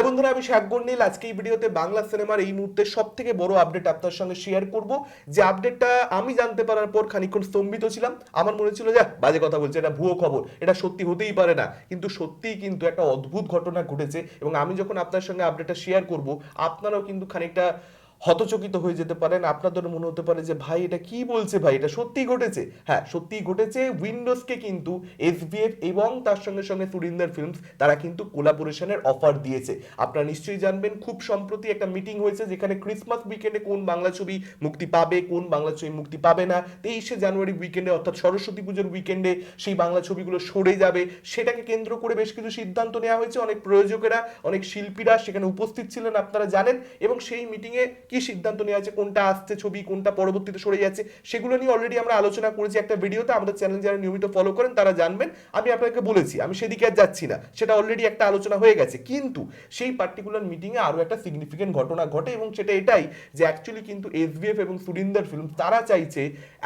Hello বন্ধুরা, আমি শাকগর নীল। আজকে এই ভিডিওতে বাংলা সিনেমার এই মুহূর্তে সব থেকে বড় আপডেট আপনার সঙ্গে শেয়ার করব। যে আপডেটটা আমি জানতে পারার পর খানিক্ষণ স্তম্ভিত ছিলাম, আমার মনে ছিল যে বাজে কথা বলছে, এটা ভুয়ো খবর, এটা সত্যি হতেই পারে না। কিন্তু সত্যিই কিন্তু একটা অদ্ভুত ঘটনা ঘটেছে এবং আমি যখন আপনার সঙ্গে আপডেটটা শেয়ার করব, আপনারাও কিন্তু খানিকটা হতচকিত হয়ে যেতে পারেন। আপনাদের মনে হতে পারে যে, ভাই, এটা কি বলছে ভাই? এটা সত্যিই ঘটেছে? হ্যাঁ সত্যি ঘটেছে। উইন্ডোজকে কিন্তু এসবিএফ এবং তার সঙ্গে সঙ্গে সুরিন্দার ফিল্মস তারা কিন্তু কোলাবোরেশনের অফার দিয়েছে। আপনারা নিশ্চয়ই জানবেন, খুব সম্প্রতি একটা মিটিং হয়েছে যেখানে ক্রিসমাস উইকেন্ডে কোন বাংলা ছবি মুক্তি পাবে, কোন বাংলা ছবি মুক্তি পাবে না। তেইশে জানুয়ারি উইকেন্ডে অর্থাৎ সরস্বতী পুজোর উইকেন্ডে সেই বাংলা ছবিগুলো সরে যাবে। সেটাকে কেন্দ্র করে বেশ কিছু সিদ্ধান্ত নেওয়া হয়েছে। অনেক প্রয়োজকেরা, অনেক শিল্পীরা সেখানে উপস্থিত ছিলেন, আপনারা জানেন। এবং সেই মিটিংয়ে কি সিদ্ধান্ত নেওয়া আছে কোনটা আসছে ছবি, কোনটা পরবর্তীতে সরে যাচ্ছে, সেগুলো নিয়ে অলরেডি আমরা আলোচনা করেছি একটা ভিডিওতে, আমাদের চ্যানেল যারা নিয়মিত ফলো করেন তারা জানবেন। আমি আপনাকে বলেছি, আমি সেদিকে আর যাচ্ছি না, সেটা অলরেডি একটা আলোচনা হয়ে গেছে। কিন্তু সেই পার্টিকুলার মিটিংয়ে আরও একটা সিগনিফিকেন্ট ঘটনা ঘটে এবং সেটা এটাই যে অ্যাকচুয়ালি কিন্তু এসবিএফ এবং সুরিন্দর ফিল্ম তারা চাইছে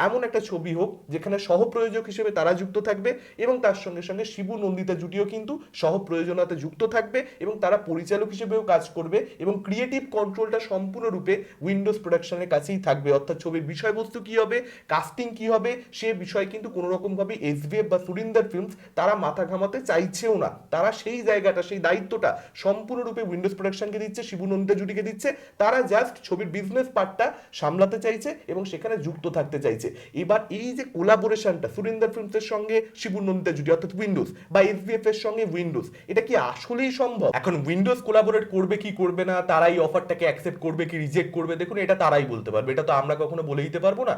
এমন একটা ছবি হোক, যেখানে সহপ্রযোজক হিসেবে তারা যুক্ত থাকবে এবং তার সঙ্গে সঙ্গে শিবু নন্দিতা জুটিও কিন্তু সহপ্রয়োজনতায় যুক্ত থাকবে এবং তারা পরিচালক হিসেবেও কাজ করবে এবং ক্রিয়েটিভ কন্ট্রোলটা সম্পূর্ণরূপে উইন্ডোজ প্রোডাকশনের কাছেই থাকবে। অর্থাৎ ছবির বিষয়বস্তু কি হবে কাস্টিং কি হবে, সে বিষয়ে কিন্তু কোনো রকমভাবে এসবিএফ বা সুরিন্দর ফিল্মস তারা মাথা ঘামাতে চাইছেও না। তারা সেই জায়গাটা, সেই দায়িত্বটা সম্পূর্ণরূপে উইন্ডোজ প্রোডাকশনকে দিচ্ছে, শিবু নন্দিতা জুটিকে দিচ্ছে। তারা জাস্ট ছবির বিজনেস পার্টটা সামলাতে চাইছে এবং সেখানে যুক্ত থাকতে চাইছে। এবার এই যে কোলাবোরেশনটা সুরিন্দর ফিল্মসের সঙ্গে, শিবু নন্দিতা জুটি, অর্থাৎ উইন্ডোজ বা এসবিএফ এর সঙ্গে উইন্ডোজ এটা কি আসলেই সম্ভব? এখন উইন্ডোজ কোলাবোরেট করবে কি করবে না, তারা তারাই অফারটাকে অ্যাকসেপ্ট করবে কি রিজেক্ট করবে। দেখুন এটা তারাই বলতে পারবে। এটা তো আমরা কখনো বলে দিতে পারব না।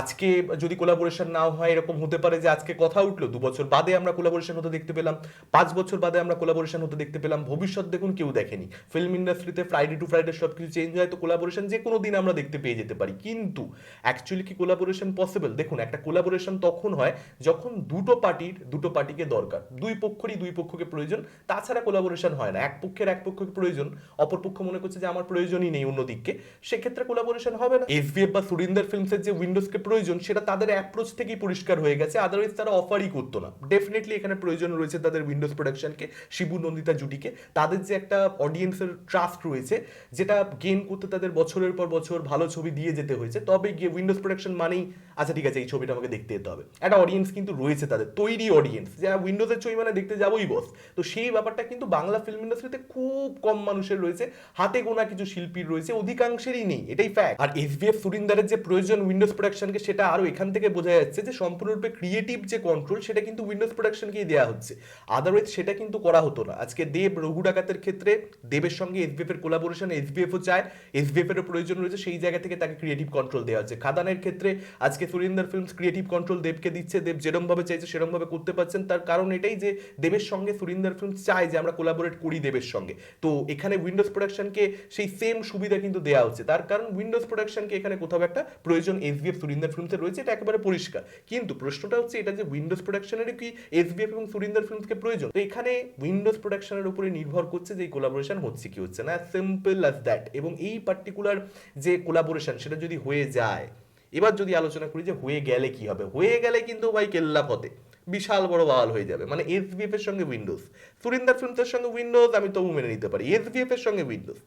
আজকে যদি কোলাবোরেশন নাও হয়, এরকম হতে পারে যে আজকে কথা উঠল, দু বছর বাদে আমরা কোলাবোরেশন হতে দেখতে পেলাম, পাঁচ বছর বাদে আমরা কোলাবোরেশন হতে দেখতে পেলাম, ভবিষ্যৎ দেখুন কেউ দেখেনি। ফিল্ম ইন্ডাস্ট্রিতে ফ্রাইডে টু ফ্রাইডে সব কিছু চেঞ্জ হয়, তো কোলাবোরেশন যে কোনো দিন আমরা দেখতে পেয়ে যেতে পারি। কিন্তু অ্যাকচুয়ালি কি কোলাবোরেশন পসিবল দেখুন, একটা কোলাবোরেশন তখন হয় যখন দুটো পার্টির, দুটো পার্টিকে দরকার। দুই পক্ষরই দুই পক্ষকে প্রয়োজন, তাছাড়া কোলাবোরেশন হয় না। এক পক্ষের এক পক্ষকে প্রয়োজন, অপর পক্ষ মনে করছে যে আমার প্রয়োজনই নেই অন্য দিককে সেক্ষেত্রে কোলাবোরেশন হবে না। এসবিএফ বা সুরিন্দর ফিল্মসের যে উইন্ডোজকে প্রয়োজন, সেটা তাদের অ্যাপ্রোচ থেকেই পরিষ্কার হয়ে গেছে। আদারওয়াইজ তারা অফারই করতো না। ডেফিনেটলি এখানে প্রয়োজন রয়েছে তাদের উইন্ডোজ প্রোডাকশনকে শিবু নন্দিতা জুটিকে। তাদের যে একটা অডিয়েন্সের ট্রাস্ট রয়েছে, যেটা গেইন করতে তাদের বছরের পর বছর ভালো ছবি দিয়ে যেতে হয়েছে, তবে গিয়ে উইন্ডোজ প্রোডাকশন মানেই আচ্ছা ঠিক আছে, এই ছবিটা আমাকে দেখতে যেতে হবে। একটা অডিয়েন্স কিন্তু রয়েছে তাদের, তৈরি অডিয়েন্স যারা উইন্ডোজের ছবি মানে দেখতে যাবোই বস তো সেই ব্যাপারটা কিন্তু বাংলা ফিল্ম ইন্ডাস্ট্রিতে খুব কম মানুষের রয়েছে। হাতে গোনা কিছু শিল্পীর রয়েছে, অধিকাংশেরই নেই, এটাই ফ্যাক্ট আর এসবিএফ সুরিন্দারের যে প্রয়োজন উইন্ডোজ প্রোডাকশনকে সেটা আরও এখান থেকে বোঝা যাচ্ছে যে সম্পূর্ণরূপে ক্রিয়েটিভ যে কন্ট্রোল সেটা কিন্তু উইন্ডোজ প্রোডাকশনকেই দেওয়া হচ্ছে। আদারওয়াইজ সেটা কিন্তু করা হতো না। আজকে দেব, রঘু ডাকাতের ক্ষেত্রে দেবের সঙ্গে এসবিএফ এর কোলাবোরেশন এসবিএফও চায় এসবিএফ এর প্রয়োজন রয়েছে, সেই জায়গা থেকে তাকে ক্রিয়েটিভ কন্ট্রোল দেওয়া হচ্ছে। খাদানের ক্ষেত্রে আজকে সুরিন্দর ফিল্মস ক্রিয়েটিভ কন্ট্রোল দেবকে দিচ্ছে, দেব যেরম ভাবে চাইছে সেরম ভাবে করতে পারছেন। তার কারণ এটাই যে দেবের সঙ্গে সুরিন্দর ফিল্মস চায় যে আমরা কোলাবোরেট করি দেবের সঙ্গে। তো এখানে উইন্ডোজ প্রোডাকশনকে সেই সেম সুবিধা কিন্তু দেওয়া হচ্ছে। তার কারণ উইন্ডোজ প্রোডাকশনকে এখানে কোথাও একটা প্রয়োজন এসবিএফ সুরিন্দর ফিল্মসের রয়েছে, এটা একেবারে পরিষ্কার। কিন্তু প্রশ্নটা হচ্ছে, এটা যে উইন্ডোজ প্রোডাকশনের কি এসবিএফ এবং সুরিন্দর ফিল্মসকে প্রয়োজন? তো এখানে উইন্ডোজ প্রোডাকশনের উপরে নির্ভর করছে যে কোলাবোরেশন হচ্ছে কি হচ্ছে না সিম্পল অ্যাজ দ্যাট এবং এই পার্টিকুলার যে কোলাবোরেশন সেটা যদি হয়ে যায়, এবার যদি আলোচনা করি যে হয়ে গেলে কি হবে? হয়ে গেলে কিন্তু ভাই কেল্লা পথে, বিশাল বড় বাওয়াল হয়ে যাবে। মানে এসবিএফ এর সঙ্গে উইন্ডোজ সুরিন্দর ফিল্মসের সঙ্গে উইন্ডোজ আমি তবু মেনে নিতে পারি এসবিএফ এর সঙ্গে উইন্ডোজ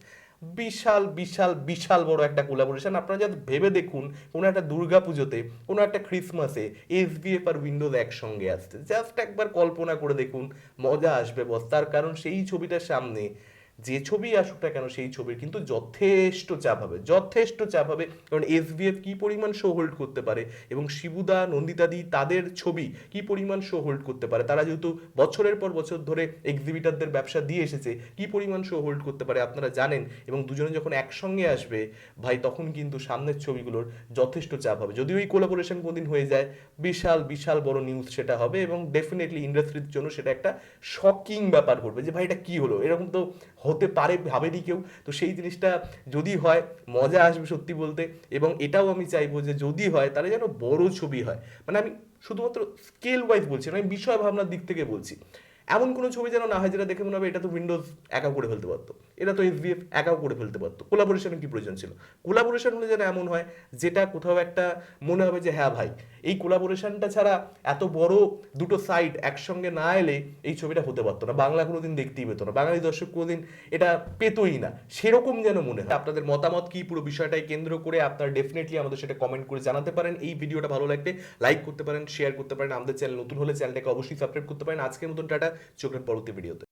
বিশাল বিশাল বিশাল বড় একটা কোলাবোরেশন আপনারা যাতে ভেবে দেখুন, কোনো একটা দুর্গা পুজোতে, কোনো একটা ক্রিসমাসে এসবিএফ আর উইন্ডোজ একসঙ্গে আসছে। জাস্ট একবার কল্পনা করে দেখুন, মজা আসবে বস। তার কারণ সেই ছবিটার সামনে যে ছবি আসুক না কেন, সেই ছবির কিন্তু যথেষ্ট চাপ হবে। যথেষ্ট চাপ হবে। কারণ এসবিএফ কি পরিমাণ শো হোল্ড করতে পারে এবং শিবুদা নন্দিতাদি তাদের ছবি কি পরিমাণ শো হোল্ড করতে পারে? তারা যেহেতু বছরের পর বছর ধরে এক্সিবিটারদের ব্যবসা দিয়ে এসেছে, কি পরিমাণ শো হোল্ড করতে পারে আপনারা জানেন? এবং দুজনে যখন একসঙ্গে আসবে, ভাই, তখন কিন্তু সামনের ছবিগুলোর যথেষ্ট চাপ হবে। যদিও এই কোলাবোরেশন কোনদিন হয়ে যায়, বিশাল বিশাল বড় নিউজ সেটা হবে এবং ডেফিনেটলি ইন্ডাস্ট্রির জন্য সেটা একটা শকিং ব্যাপার করবে যে, ভাই, এটা কি হলো? এরকম তো হতে পারে ভাবেনি কেউ। তো সেই জিনিসটা যদি হয়, মজা আসবে সত্যি বলতে। এবং এটাও আমি চাইব যে যদি হয়, তাহলে যেন বড় ছবি হয়। মানে আমি শুধুমাত্র স্কেল ওয়াইজ বলছি না, আমি বিষয় ভাবনার দিক থেকে বলছি। এমন কোনো ছবি যেন না হয় যেটা দেখে মনে হবে এটা তো উইন্ডোজ একা করে ফেলতে পারতো। এটা তো এসবিএফ একাও করে ফেলতে পারতো। কোলাবোরেশনের কি প্রয়োজন ছিল? কোলাবোরেশন হলে যেন এমন হয়, যেটা কোথাও একটা মনে হবে যে হ্যাঁ ভাই, এই কোলাবোরেশনটা ছাড়া এত বড় দুটো সাইড একসঙ্গে না এলে এই ছবিটা হতে পারতো না। বাংলা কোনোদিন দেখতেই পেতো না। বাঙালি দর্শক কোনোদিন এটা পেতোই না। সেরকম যেন মনে হয়। আপনাদের মতামত কি? পুরো বিষয়টাই কেন্দ্র করে আপনারা ডেফিনেটলি আমাদের সেটা কমেন্ট করে জানাতে পারেন। এই ভিডিওটা ভালো লাগলে লাইক করতে পারেন শেয়ার করতে পারেন। আমাদের চ্যানেল নতুন হলে চ্যানেলটাকে অবশ্যই সাবস্ক্রাইব করতে পারেন। আজকের মতন, টাটা। চোখের পরবর্তী ভিডিওতে।